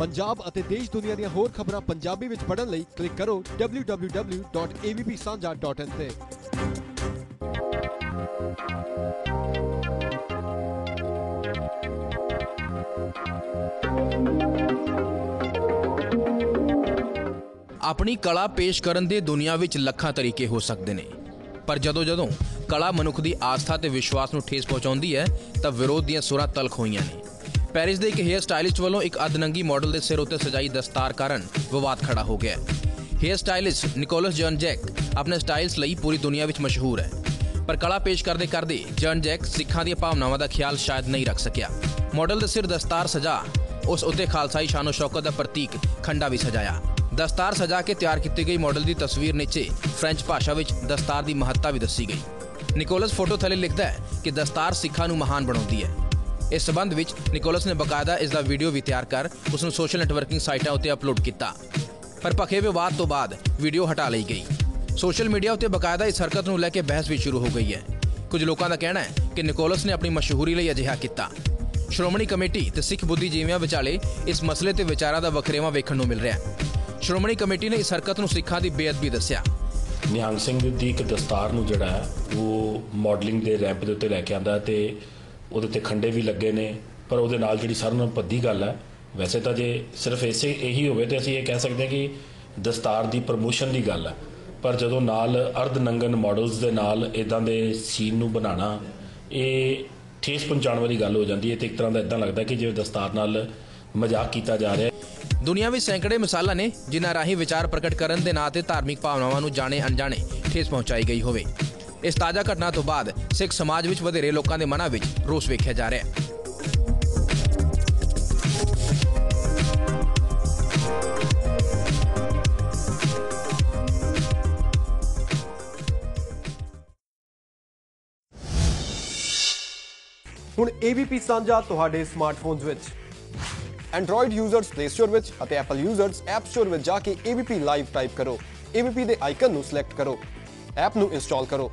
ਪੰਜਾਬ ਅਤੇ ਦੇਸ਼ ਦੁਨੀਆ ਦੀਆਂ ਹੋਰ ਖਬਰਾਂ ਪੰਜਾਬੀ ਵਿੱਚ ਪੜ੍ਹਨ ਲਈ ਕਲਿੱਕ ਕਰੋ www.avpsanja.in ਤੇ। ਆਪਣੀ ਕਲਾ ਪੇਸ਼ ਕਰਨ ਦੇ ਦੁਨੀਆ ਵਿੱਚ ਲੱਖਾਂ ਤਰੀਕੇ ਹੋ ਸਕਦੇ ਨੇ। ਪਰ ਜਦੋਂ ਜਦੋਂ ਕਲਾ ਮਨੁੱਖ ਦੀ ਆਸਥਾ ਤੇ ਵਿਸ਼ਵਾਸ ਨੂੰ ਠੇਸ ਪਹੁੰਚਾਉਂਦੀ ਹੈ, ਤਾਂ ਵਿਰੋਧ ਦੀਆਂ ਸੁਰਾਂ ਤਲਖ ਹੋਈਆਂ ਨੇ। ਪੈਰਿਸ ਦੇ ਇੱਕ ਹੇਅਰ ਸਟਾਈਲਿਸਟ ਵੱਲੋਂ ਇੱਕ ਅਧਨੰਗੀ ਮਾਡਲ ਦੇ ਸਿਰ ਉੱਤੇ ਸਜਾਈ ਦਸਤਾਰ ਕਾਰਨ ਵਿਵਾਦ ਖੜਾ ਹੋ ਗਿਆ hair stylist Nicholas Jean Jack ਆਪਣੇ ਸਟਾਈਲਸ ਲਈ ਪੂਰੀ ਦੁਨੀਆ ਵਿੱਚ ਮਸ਼ਹੂਰ ਹੈ, ਪਰ ਕਲਾ ਪੇਸ਼ ਕਰਦੇ ਕਰਦੇ ਜਨ ਜੈਕ ਸਿੱਖਾਂ ਦੀਆਂ ਭਾਵਨਾਵਾਂ ਦਾ ਖਿਆਲ ਸ਼ਾਇਦ ਨਹੀਂ ਰੱਖ ਸਕਿਆ। ਮਾਡਲ ਦੇ ਸਿਰ ਦਸਤਾਰ ਸਜਾ, ਉਸ ਉੱਤੇ ਖਾਲਸਾਈ ਸ਼ਾਨੋ ਸ਼ੌਕਤ ਦਾ ਪ੍ਰਤੀਕ ਖੰਡਾ ਵੀ ਸਜਾਇਆ। ਦਸਤਾਰ ਸਜਾ ਕੇ ਤਿਆਰ ਕੀਤੀ ਗਈ ਮਾਡਲ ਦੀ ਤਸਵੀਰ ਨੀਚੇ ਫ੍ਰੈਂਚ ਭਾਸ਼ਾ ਵਿੱਚ ਦਸਤਾਰ ਦੀ ਮਹੱਤਤਾ ਵੀ ਦੱਸੀ ਗਈ। ਨਿਕੋਲਸ ਫੋਟੋ ਥੱਲੇ ਲਿਖਦਾ ਹੈ ਕਿ ਦਸਤਾਰ ਸਿੱਖਾਂ ਨੂੰ ਮਹਾਨ ਬਣਾਉਂਦੀ ਹੈ। ਇਸ ਸਬੰਧ ਵਿੱਚ ਨਿਕੋਲਸ ਨੇ ਬਕਾਇਦਾ ਇਸ ਦਾ ਵੀਡੀਓ ਵੀ ਤਿਆਰ ਕਰ ਉਸ ਨੂੰ ਸੋਸ਼ਲ ਨੈਟਵਰਕਿੰਗ ਸਾਈਟਾਂ ਉੱਤੇ ਅਪਲੋਡ ਕੀਤਾ। ਪਰ ਭਖੇ ਵਿਵਾਦ ਤੋਂ ਬਾਅਦ ਵੀਡੀਓ ਹਟਾ ਲਈ ਗਈ। ਸੋਸ਼ਲ ਮੀਡੀਆ ਉੱਤੇ ਬਕਾਇਦਾ ਇਸ ਹਰਕਤ ਨੂੰ ਲੈ ਕੇ ਬਹਿਸ ਵੀ ਸ਼ੁਰੂ ਹੋ ਗਈ ਹੈ। ਕੁਝ ਲੋਕਾਂ ਦਾ ਕਹਿਣਾ ਹੈ ਕਿ ਨਿਕੋਲਸ ਨੇ ਆਪਣੀ ਮਸ਼ਹੂਰੀ ਲਈ ਅਜਿਹਾ ਕੀਤਾ। ਸ਼੍ਰੋਮਣੀ ਕਮੇਟੀ ਤੇ ਸਿੱਖ ਬੁੱਧੀਜੀਵੀਆਂ ਵਿਚਾਲੇ ਇਸ ਮਸਲੇ ਤੇ ਵਿਚਾਰਾਂ ਦਾ ਵਖਰੇਵਾਂ ਵੇਖਣ ਨੂੰ ਮਿਲ ਰਿਹਾ ਹੈ। ਸ਼੍ਰੋਮਣੀ ਕਮੇਟੀ ਨੇ ਇਸ ਹਰਕਤ ਨੂੰ ਸਿੱਖਾਂ ਦੀ ਬੇਅਦਬੀ ਦੱਸਿਆ। ਨਿਹੰਗ ਸਿੰਘ ਦੀ ਇੱਕ ਦਸਤਾਰ ਨੂੰ ਜਿਹੜਾ ਹੈ, ਉਹ ਮਾਡਲਿੰਗ ਦੇ ਰੈਂਪ ਦੇ ਉੱਤੇ ਲੈ ਕੇ ਆਂਦਾ ਤੇ ਉਹਦੇ ਤੇ ਖੰਡੇ ਵੀ ਲੱਗੇ ਨੇ, ਪਰ ਉਹਦੇ ਨਾਲ ਜਿਹੜੀ ਸਾਰਿਆਂ ਨਾਲੋਂ ਭੱਦੀ ਗੱਲ ਹੈ, ਵੈਸੇ ਤਾਂ ਜੇ ਸਿਰਫ ਇਸੇ ਇਹੀ ਹੋਵੇ ਤੇ ਅਸੀਂ ਇਹ ਕਹਿ ਸਕਦੇ ਹਾਂ ਕਿ ਦਸਤਾਰ ਦੀ ਪ੍ਰਮੋਸ਼ਨ ਦੀ ਗੱਲ ਹੈ। ਪਰ ਜਦੋਂ ਨਾਲ ਅਰਧ ਨੰਗਨ ਮਾਡਲਸ ਦੇ ਨਾਲ ਇਦਾਂ ਦੇ ਸੀਨ ਨੂੰ ਬਣਾਉਣਾ, ਇਹ ਠੇਸ ਪਹੁੰਚਾਉਣ ਵਾਲੀ ਗੱਲ ਹੋ ਜਾਂਦੀ ਹੈ ਤੇ ਇੱਕ ਤਰ੍ਹਾਂ ਦਾ ਇਦਾਂ ਲੱਗਦਾ ਕਿ ਜਿਵੇਂ ਦਸਤਾਰ ਨਾਲ ਮਜ਼ਾਕ ਕੀਤਾ ਜਾ ਰਿਹਾ ਹੈ। ਦੁਨੀਆ ਵਿੱਚ ਸੈਂਕੜੇ ਮਿਸਾਲਾਂ ਨੇ ਜਿਨ੍ਹਾਂ ਰਾਹੀਂ ਵਿਚਾਰ ਪ੍ਰਗਟ ਕਰਨ ਦੇ ਨਾਂ ਤੇ ਧਾਰਮਿਕ ਭਾਵਨਾਵਾਂ ਨੂੰ ਜਾਣੇ ਅਣਜਾਣੇ ਠੇਸ ਪਹੁੰਚਾਈ ਗਈ ਹੋਵੇ। ਇਸ ਤਾਜ਼ਾ ਘਟਨਾ ਤੋਂ ਬਾਅਦ ਸਿੱਖ ਸਮਾਜ ਵਿੱਚ ਵਧੇਰੇ ਲੋਕਾਂ ਦੇ ਮਨਾਂ ਵਿੱਚ ਰੋਸ ਵੇਖਿਆ ਜਾ ਰਿਹਾ ਹੈ। ਹੁਣ AVP ਸਾਂਝਾ ਤੁਹਾਡੇ ਸਮਾਰਟਫੋਨਸ ਵਿੱਚ। Android ਯੂਜ਼ਰਸ Play Store ਵਿੱਚ ਅਤੇ Apple ਯੂਜ਼ਰਸ App Store ਵਿੱਚ ਜਾ ਕੇ AVP ਲਾਈਵ ਟਾਈਪ ਕਰੋ। AVP ਦੇ ਆਈਕਨ ਨੂੰ ਸਿਲੈਕਟ ਕਰੋ। ਐਪ ਨੂੰ ਇੰਸਟਾਲ ਕਰੋ।